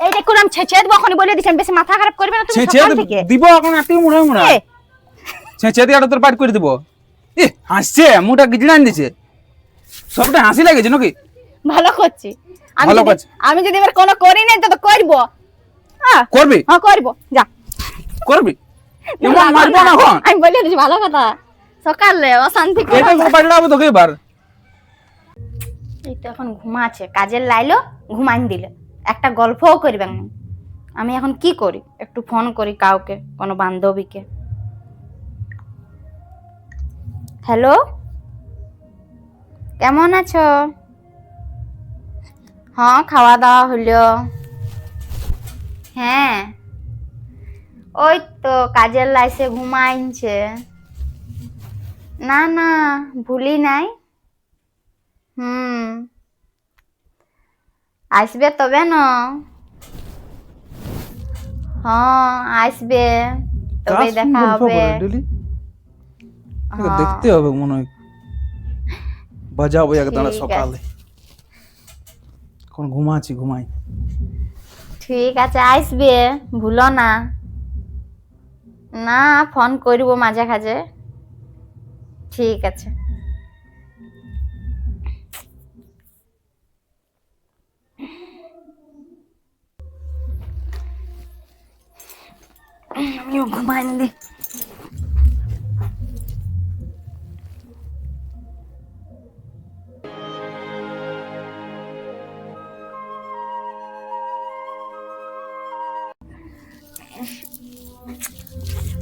এই দেখুন আমি ছেঁচে দেবো এখন বলে দিচ্ছেন বেশি মাথা খারাপ করবে না তুমি ছেঁচে সকাল থেকে। দিব এখন একটু এ, ছেঁচে দিয়ে তোর পাট করে দিব। এ হাসছে মুটা গিজড়ান দিছে। সবটা হাসি লাগেছে নাকি? ভালো করছি। আমি ভালো যদি- করছি। আমি যদি এবার কোনো করি নাই তো তো করব। হ্যাঁ করবি? হ্যাঁ করব। যা। করবি? এমন মারবো না এখন? আমি বলে দিচ্ছি ভালো কথা। সকালে অশান্তি করো এটা না। তোকে এবার। এই তো এখন ঘুমাচ্ছে। কাজের লাইলো ঘুমাইন দিলে। একটা গল্পও করবেন না আমি এখন কি করি? একটু ফোন করি কাউকে, কোনো বান্ধবীকে। হ্যালো? কেমন আছো? হ্যাঁ খাওয়া দাওয়া হলো। হ্যাঁ। ওই তো কাজের লাইসে ঘুমাইছে। না না, ভুলি নাই। হুম। আসবে তবে না। হ্যাঁ আসবে তবে দেখা হবে। হ্যাঁ। দেখতে হবে মনে হয়। বাজাবো এক দাঁড়া ঠিক আছে। সকালে। এখন ঘুমাচ্ছি ঘুমাই। ঠিক আছে আসবে ভুলো না। না ফোন করব মাঝে খাঝে ঠিক আছে।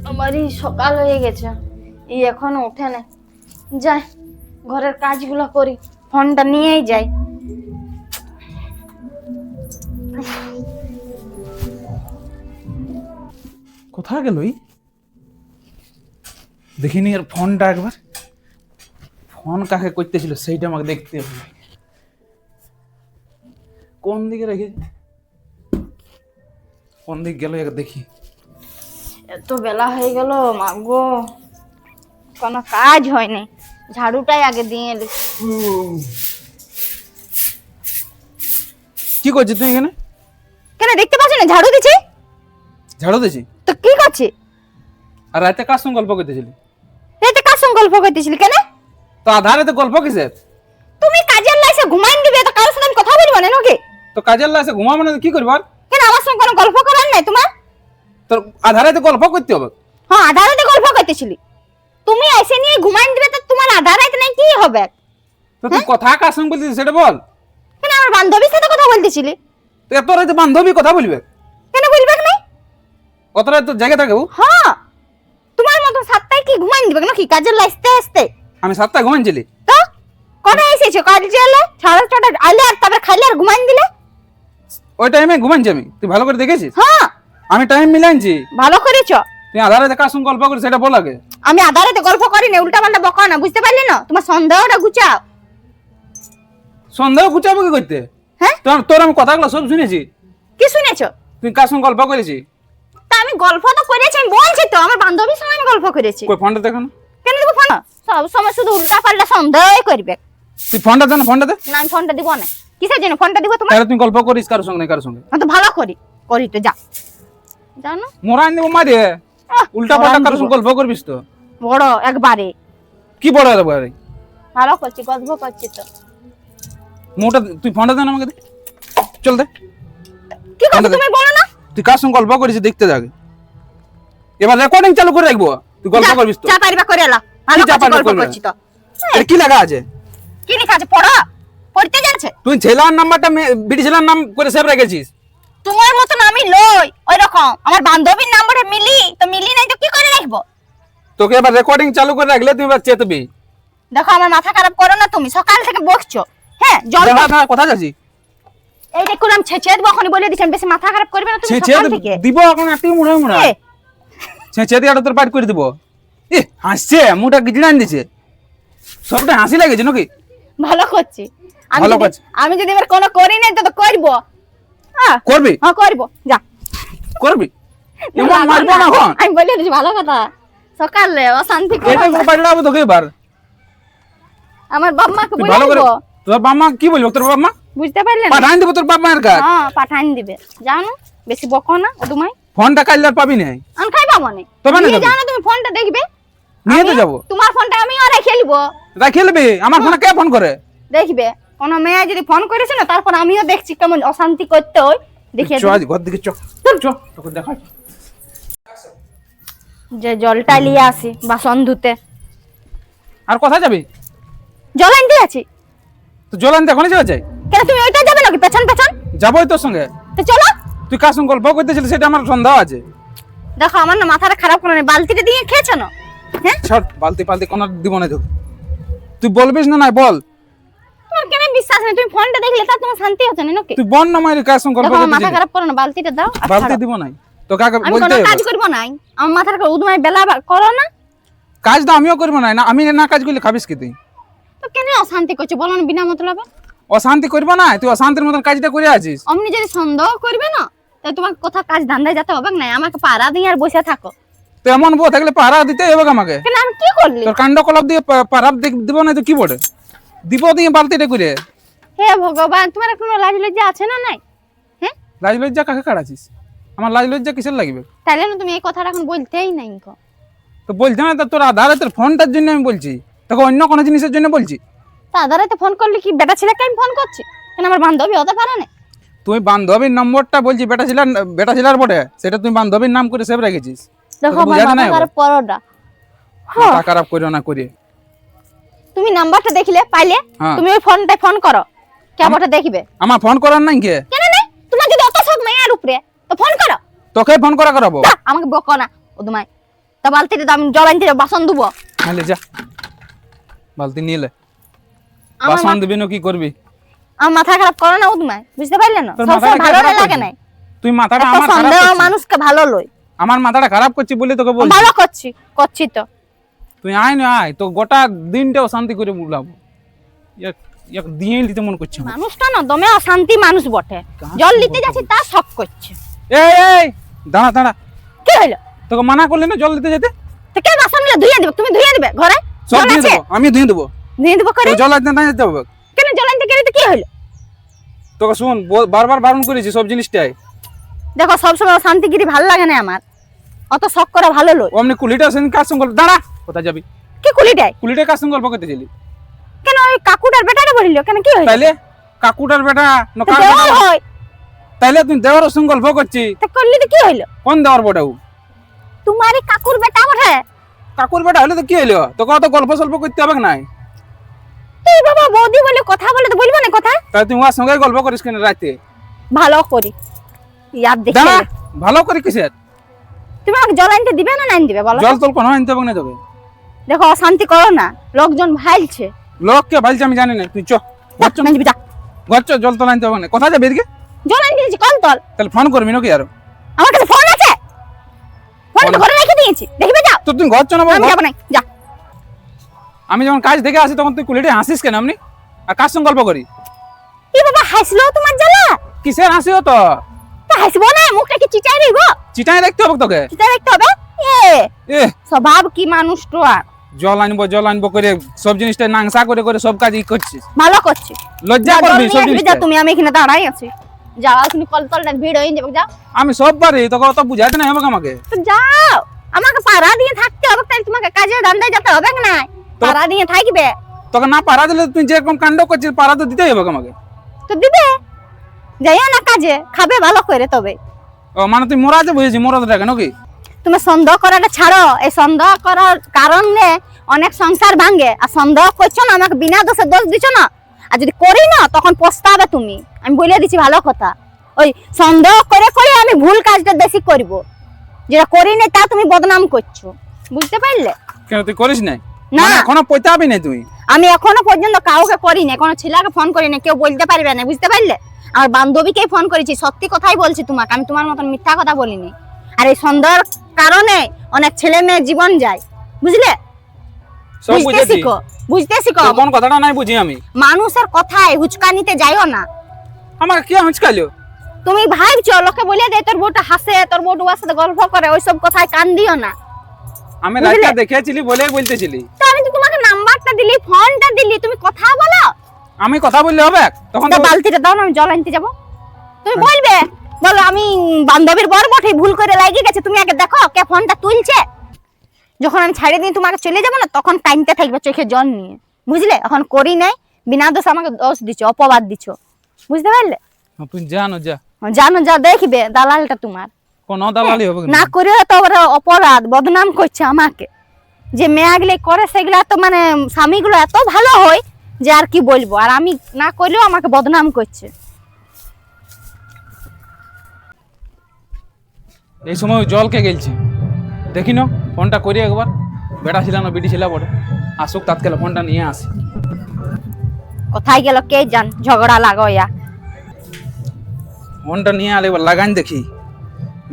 আমারই সকাল হয়ে গেছে। এই এখনও ওঠে না। যাই, ঘরের কাজগুলো করি। ফোনটা নিয়েই যাই। কোথায় গেল ওই দেখিনি আর ফোনটা একবার। ফোন কাকে করতেছিল সেইটা আমাকে দেখতে হবে। কোন দিকে রেখে কোন দিক গেল এক দেখি। এত বেলা হয়ে গেল মাগো কোনো কাজ হয়নি। ঝাড়ুটাই আগে দিয়ে এলি। কি করছিস তুই এখানে? কেন দেখতে পাচ্ছ না? ঝাড়ু দিছি ঝাড়ু দিছি তো কি করছি আর রাতে কার সঙ্গে গল্প করতেছিলি? এতে কার সঙ্গে গল্প করতেছিলি? কেন? তো আধারে তো গল্প কিসের? তুমি কাজের লাইসে ঘুমাইন দিবে তো কারোর সঙ্গে কথা বলব না নাকি? তো কাজের লাসে ঘুমাবো না তো কি করবার কেন আমার সঙ্গে কোনো গল্প করার নাই তোমার? তোর আধারে তো গল্প করতে হবে? হ্যাঁ আধা রাতে গল্প করতেছিলি। তুমি এসে নিয়ে ঘুমাইন দিবে তো তোমার আধা রাতে নাই কি হবে? তো তুই কথা কার সঙ্গে বলছিস সেটা বল। কেন আমার বান্ধবীর সাথে কথা বলতেছিলি? তো এত রাতে বান্ধবী কথা বলবে? রাতে তোর জায়গা থাকে হ্যাঁ। তোমার মতো সাতটায় কি ঘুমাইন দিবে নাকি? কাজের লাইসতে আসতে আমি সাতটায় ঘুমাইছিলি তো? কবে এসেছ? কাজ এলে সাড়ে ছটা আলে আর তারপরে খাইলে আর ঘুমাইন দিলে ওই টাইমে ঘুমাইছি আমি। তুই ভালো করে দেখেছিস? হ্যাঁ। আমি টাইম মিলাইছি ভালো করেছ? তুই আধারে কার সঙ্গে গল্প করিস সেটা বল আগে। আমি আধারাতে গল্প করি না উল্টা পাল্টা বকা না বুঝতে পারলি না? তোমার সন্দেহটা গুচাও সন্দেহ গুছাবো কি করতে? হ্যাঁ? তোর তোর আমি কথাগুলো সব শুনেছি। কি শুনেছো? তুই কার সঙ্গে গল্প করেছি তা আমি গল্প তো করেছি আমি বলছি তো আমার বান্ধবীর সঙ্গে আমি গল্প করেছি। কই ফোনটা দেখো কেন দেবো ফোন? সব সময় শুধু উল্টা পাল্টা সন্দেহ করবে। তুই ফোনটা দে না ফোনটা দে। না আমি ফোনটা দিব না। কিসের জন্য ফোনটা দিব তোমার? তাহলে তুই গল্প করিস কারোর সঙ্গে না কারোর সঙ্গে? আমি তো ভালো করি করি তো যা। জানো? মোরাই দেবো মারে উল্টা পাল্টা কারোর সঙ্গে গল্প করবিস তো? বড় একবারে। কি বড় আরে ভালো করছি গল্প করছি তো। মোটা তুই ফোনটা দে না আমাকে দে। চল দে। কি দে। তুমি বলো না? তুই কার সঙ্গে গল্প করিস দেখতে যাবে এবার রেকর্ডিং চালু করে রাখব। তুই গল্প যা, করবিস তো। যা পারিবা করে এলা ভালো করছি গল্প করবে? করছি তো। এর কি লাগা আছে? কি লিখা আছে? পড়া। পড়তে যাচ্ছে? তুই ছেলার নাম্বারটা বিটি ছেলার নাম করে সেভ রেখেছিস। তোমার মতন আমি লই ওই রকম আমার বান্ধবীর নাম্বারে মিলি তো মিলি নাই তো কি করে রাখব? তোকে এবার রেকর্ডিং চালু করে রাখলে তুই এবার চেতবি। দেখো আমার মাথা খারাপ করো না তুমি সকাল থেকে বকছো। হ্যাঁ জল দেখা কথা যাচ্ছি এই দেখুন আমি ছেঁচে দেবো এখন বলে দিচ্ছেন বেশি মাথা খারাপ করবে না তুমি সকাল থেকে। দিব এখন একটু হয় এ, হয় ছেঁচে দিয়ে তোর পাট করে দিব। এ হাসছে মুটা গিজড়ান দিছে। সবটা হাসি লাগেছে নাকি? ভালো করছি। আমি ভালো করছি। আমি যদি এবার কোনো করি নাই তো তো করব। হ্যাঁ করবি? হ্যাঁ করব। যা। করবি? এমন মারবো না এখন? আমি বলে দিচ্ছি ভালো কথা। সকালে অশান্তি করো। এটা না। পারলে হবে তোকে এবার? আমার বাপ মাকে বলব তোর বাবা মা কি বলব? তোর বাবা মা? বুঝতে পারলে না পাঠান দিব তোর বাপ মায়ের কাছে। হ্যাঁ পাঠান দিবে। যাও না বেশি বকো না ও তোমায় ফোনটা কাইলে আর পাবি নাই। আমি খাই পাবো না তবে না নিয়ে যাবি? যাও না তুমি ফোনটা দেখবে? নিয়ে তো আমি- যাব। তোমার ফোনটা রেখে নিবো রাখি নেবি আমার ফোনে কে ফোন করে? দেখবে। কোনো মেয়ে যদি ফোন করেছে না তারপর আমিও দেখছি কেমন অশান্তি করতে হয়। দেখিয়ে চ দিই। ঘর দিকে চ চ তোকে দেখা যে জলটা নিয়ে আসি বাসন ধুতে। আর কোথায় যাবি? জল আনতে আছি। তো জল আনতে এখনই যাওয়া যায় কেন তুমি ওইটা যাবে নাকি? পেছন পেছন? যাবোই তোর সঙ্গে। তো চলো। তুই কার সঙ্গে গল্প করতেছিলি সেটা আমার সন্দেহ আছে। দেখো আমার না মাথাটা খারাপ করে নেই। বালতিটা দিয়ে খেয়েছো না? হ্যাঁ? ছাড় বালতি পালতি কোনো দিব না তোকে। তুই বলবিস না নাই বল। তোমার কেন বিশ্বাস নেই? তুমি ফোনটা দেখলে তা তোমার শান্তি হচ্ছে না নাকি? তুই বল না মায়ের কার সঙ্গে গল্প আমার মাথা খারাপ করো না বালতিটা দাও বালতি দিব নাই। তো কাকে বলতে আমি কোনো কাজ করব নাই। আমার মাথার উদমায় বেলা করো না। কাজ তো আমিও করব না না আমি না কাজ করলে খাবিস কি তুই? তো কেন অশান্তি করছ? বলো না বিনা মতলবে। অশান্তি করব না? তুই অশান্তির মতন কাজটা করে আছিস। অমনি যদি সন্দেহ করবে না তাহলে তোমার কোথাও কাজ ধান্দায় যেতে হবে না আমাকে পাড়া দিয়ে আর বসে থাকো। তো এমন বউ থাকলে পাড়া দিতে হবে আমাকে? কেন আমি কি করলি? তোর কাণ্ড কলাপ দিয়ে পা- পাহারা দি- দিব না তো কি বলে? দিব দিয়ে বালতিটা করে। হে ভগবান তোমার কোনো লাজ লজ্জা আছে না নাই? হ্যাঁ লাজ লজ্জা কাকে কাটাছিস আমার লাজ লজ্জা কিসের লাগবে? তাহলে না তুমি এই কথাটা এখন বলতেই নাই। তো বলছে না তো তোর আধারে তোর ফোনটার জন্য আমি বলছি। তোকে অন্য কোনো জিনিসের জন্য বলছি। তা আধারাতে ফোন করলে কি বেটা ছেলেকে আমি ফোন করছি? কেন আমার বান্ধবী হতে পারে না? তুই বান্ধবীর নম্বরটা বলছি বেটা ছিলার বেটা ছিলার বটে সেটা তুই বান্ধবীর নাম করে সেভ রেখেছিস। দেখো আমার পরোটা। মাথা খারাপ করিও না করে। তুমি নাম্বারটা দেখলে পাইলে হ্যাঁ। তুমি ওই ফোনটা ফোন করো। কেমনটা দেখবে। আমার ফোন করার নাই কে? কেন নাই? তোমার যদি অত শখ উপরে তো ফোন করো। তোকে ফোন করা করাবো? আমাকে বকো না ও তোমায় তা বালতিতে দাম জল আনতে বাসন ধুবো। যা। বালতি নিয়ে বাসন দিবি না কি করবি? আমার মাথা খারাপ করো না তোমায় বুঝতে পারলে না? তোর সবসময় ভালো লাগে করছিস? নাই। তুই মাথাটা আমার খারাপ করছিস। মানুষকে ভালো লই। আমার মাথাটা খারাপ করছি বলে তোকে বলছি? ভালো করছি করছি তো। তুই আয় না আয়। তো গোটা দিনটাও শান্তি করে বুলাবো। এক এক দিয়ে দিতে মন করছে মানুষটা না দমে অশান্তি মানুষ বটে। জল নিতে যাচ্ছি তা শখ করছে। এই এই দাঁড়া দাঁড়া। কি হইল? তোকে মানা করলে না জল দিতে যেতে? তো কে বাসনগুলো ধুয়ে দিবে তুমি ধুয়ে দেবে ঘরে? সব আছে? দেবো আমি ধুয়ে দেবো। ধুয়ে দিবো করে জল আনতে না যেতে হবে কেন জল আনতে গেলে তো কি তোকে শুন বারবার বারণ করেছি সব জিনিসটাই। দেখো সবসময় শান্তিগিরি ভালো লাগে না আমার। অত শখ করা ভালো অমনি কুলিটা সেদিন কার সঙ্গে দাঁড়া কোথায় যাবি? কি কুলিটাই কুলিটা কার সঙ্গে গল্প করতেছিলি কেন ওই কাকুটার বেটাটা বলিল? কেন কি হইল তাইলে? কাকুটার বেটা না কার হয়। তাইলে তুই দেওয়ার সঙ্গে গল্প করছি। তা করলি তো কি হইল? কোন দেওয়ার বটাও তোমারই কাকুর বেটা বটে কাকুর বেটা হলে তো কি হইল? তোকে অত গল্প সল্প করতে হবে নাই? তুই বাবা বৌদি বলে কথা বলে তো বলব না কথা? তাই তুই সঙ্গে গল্প করিস কেন রাতে? ভালো করি। দেখে ভালো করে কিসের? তুমি আমাকে জল আনতে দিবে না না দিবে বলো। জল তল কোনো আনতে হবে না তোকে। দেখো অশান্তি করো না। লোকজন ভাইলছে। লোককে ভালছে আমি জানি না। তুই চ যা, না যা। ঘর জল তল আনতে হবে না। কোথায় যাবে এদিকে? জল আনতে দিয়েছি কল তল তাহলে ফোন করবি নাকি আরও? আমার কাছে ফোন আছে? ফোন ঘরে রেখে দিয়েছি। দেখবে যাও তো ঘর চ না বাবু, আমি যাব না যা। আমি যখন কাজ দেখে আসি তখন তুই কুলিটে হাসিস কেন আপনি আর কার সঙ্গে গল্প করি? এই বাবা হাসলো তোমার জ্বালা? কিসের হাসিও তো? তা হাসবো না মুখটা কি চিচাই রইব চিটাই রাখতে হবে তোকে। চিচাই রাখতে হবে? এ এ। স্বভাব কি মানুষ তো আর? জল আনব জল আনব করে সব জিনিসটা নাংসা করে করে সব কাজ ই করছিস। ভালো করছি লজ্জা করবি সব যা তুমি আমি এখানে দাঁড়াই আছি। যাও এখানে কল তলটা ভিড় হয়ে যাবে যাও। আমি সব পারি তোকে অত বুঝাতে না হবে আমাকে। তো যাও আমাকে পাড়া দিয়ে থাকতে হবে তাই তোমাকে কাজে দান্দায় যেতে হবে না? পাড়া দিয়ে থাকবে? তোকে না পারা দিলে তুই যেরকম কাণ্ড করছিস পারা তো দিতেই হবে আমাকে। তো দিবে? যাইও না কাজে খাবে ভালো করে তবে। ও মানে তুই মরাতে বুঝেছি মরাতে থাকে নাকি? তুমি সন্দেহ করাটা ছাড়ো এই সন্দেহ করার কারণে অনেক সংসার ভাঙে। আর সন্দেহ করছ না আমাকে বিনা দোষে দোষ দিছো না? আর যদি করি না তখন পস্তাবে তুমি। আমি বলে দিচ্ছি ভালো কথা। ওই সন্দেহ করে করে আমি ভুল কাজটা বেশি করব। যেটা করি নাই তা তুমি বদনাম করছ। বুঝতে পারলে? কেন তুই করিস নাই? না। মানে এখনও নাই তুই? আমি এখনও পর্যন্ত কাউকে করি না কোনো ছেলেকে ফোন করি না কেউ বলতে পারবে না বুঝতে পারলে? আমার বান্ধবীকেই ফোন করেছি সত্যি কথাই বলছি তোমাকে আমি তোমার মতন মিথ্যা কথা বলিনি। আর এই সন্দেহের কারণে অনেক ছেলে মেয়ের জীবন যায় বুঝলে? সব বুঝতে শিখো বুঝতে শিখো। কোন কথাটা নাই বুঝি আমি? মানুষের কথায় হুচকানিতে যাইও না। আমার কি তুমি ভাবছ লোকে বলে দে তোর বউটা হাসে তোর বউটা ওর সাথে গল্প করে ওইসব কথায় কান দিও না। আমি বুঝলে? রাস্তা দেখেছিলি বলেই বলতেছিলি তো আমি তো তোমাকে নাম্বারটা দিলি ফোনটা দিলি তুমি কথা বলো। আমি কথা বললে হবে? তখন তো বালতিটা দাও না আমি জল আনতে যাব। তুমি বলবে বলো আমি বান্ধবীর বর বটে ভুল করে লাগিয়ে গেছে। তুমি আগে দেখো কে ফোনটা তুলছে। যখন আমি ছাড়িয়ে দিই তোমাকে চলে যাব না তখন কাইনতে থাকবে চোখে জল নিয়ে। বুঝলে? এখন করি নাই বিনা দোষ আমাকে দোষ দিচ্ছ অপবাদ দিচ্ছ বুঝতে পারলে? হ্যাঁ, তুমি জানো যা। জানো যা দেখবে দালালটা তোমার। কোন দালালি হবে না। করে তো অপরাধ বদনাম করছে আমাকে। যে মেয়াগুলো করে সেগুলা তো মানে স্বামীগুলো এত ভালো হয় যে আর কি বলব। আর আমি না করলেও আমাকে বদনাম করছে। এই সময় জল কে গেলছে। দেখি না ফোনটা করি একবার। বেটা ছিল না বিটি ছিল বটে। আসুক তাৎকালে ফোনটা নিয়ে আসি। কোথায় গেল কে জান ঝগড়া লাগাইয়া। ফোনটা নিয়ে আলে লাগান দেখি।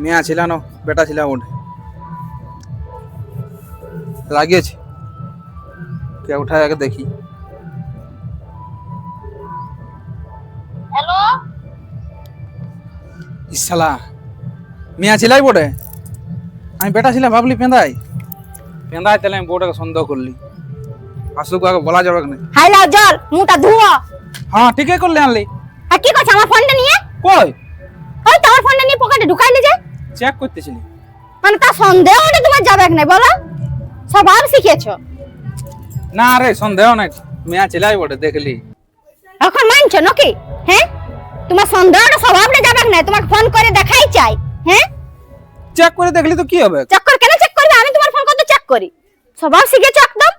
মেয়া ছিল না বেটা ছিল বটে। লাগিয়েছে। কে উঠায় আগে দেখি। হ্যালো? ইসালা মেয়া ছিলাই বটে? আমি বেটা ছিলাম ভাবলি পেঁদাই। পেঁদাই তাহলে আমি বউটাকে সন্দেহ করলি। আসুক আগে বলা যাবে না হাইলাও জল মুটা ধুয়ো। হ্যাঁ ঠিকই করলে আনলি। আর কি করছে আমার ফোনটা নিয়ে? কই? ওই তো আমার ফোনটা নিয়ে পকেটে ঢুকাইলে যে। চেক করতেছিলি। মানে তার সন্দেহটা তোমার যাবে না বলো। স্বভাব শিখেছো? না রে সন্দেহ নাই। মেয়া ছিলাই বটে দেখলি? এখন মানছো নাকি? হ্যাঁ? তোমার সন্দেহটা স্বভাবটা যাবে না তোমাকে ফোন করে দেখাই চাই হ্যাঁ? চেক করে দেখলি তো কি হবে? চেক করে কেন চেক করবে? আমি তোমার ফোন করতে চেক করি। স্বভাব শিখেছো একদম?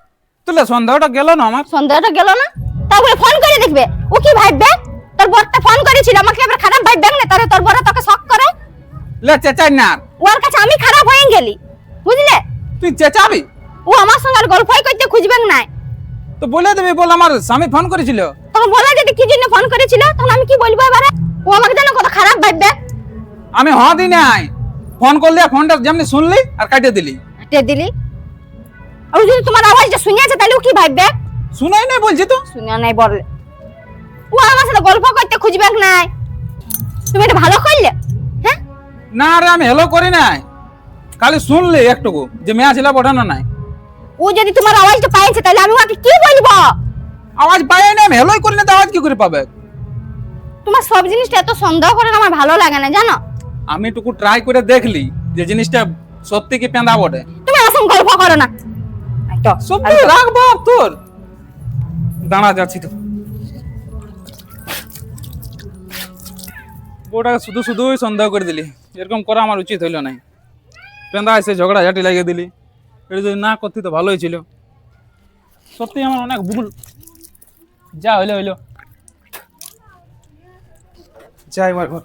তুলে সন্দেহটা গেল না আমার? সন্দেহটা গেল না? তারপরে ফোন করে দেখবে। ও কি ভাববে? তোর বরটা ফোন করেছিল আমাকে এবার খারাপ ভাববে না? তাহলে তোর বড় তোকে শক করে? লে চেঁচাই না ওর কাছে আমি খারাপ হয়ে গেলি। বুঝলে? তুই চেঁচাবি? ও আমার সঙ্গে আর গল্পই করতে খুঁজবে না। তো বলে দেবি বল আমার স্বামী ফোন করেছিল। তখন বলে যদি কি জন্য ফোন করেছিল? তখন আমি কি বলব এবারে? ও আমাকে যেন কত খারাপ ভাববে। আমি হ দি নাই ফোন করলে ফোনটা যেমনি শুনলি আর কাটিয়ে দিলি। হাঁটে দিলি? আর যদি তোমার আওয়াজটা শুনেছে তাহলে ও কি ভাববে? শুনাই নাই বলছি তো। শুনে নাই বললে ও আমার সাথে গল্প করতে খুঁজবে নাই তুমি এটা ভালো করলে? হ্যাঁ? না রে আমি হেলো করি নাই। খালি শুনলি একটুকু যে মেয়া ছিল পাঠানো নাই। ও যদি তোমার আওয়াজটা পাইছে তাহলে আমি ওকে কি বলব? আওয়াজ পায় না আমি হেলোই করি না তো আওয়াজ কি করে পাবে? তোমার সব জিনিসটা এত সন্দেহ করে না আমার ভালো লাগে না জানো? আমি টুকু ট্রাই করে দেখলি যে জিনিসটা সত্যি কি পেঁদা বটে। তুমি সঙ্গে গল্প করো না। তো, সত্যি রাখব তোর। দাঁড়া যাচ্ছি তো। বউটাকে শুধু শুধুই সন্দেহ করে দিলি। এরকম করা আমার উচিত হইল নাই। পেঁদা এসে ঝগড়া ঝাঁটি লাগিয়ে দিলি। এটা যদি না করতে তো ভালোই ছিল। সত্যি আমার অনেক ভুল। যা হইল হইল। যাই মার ঘর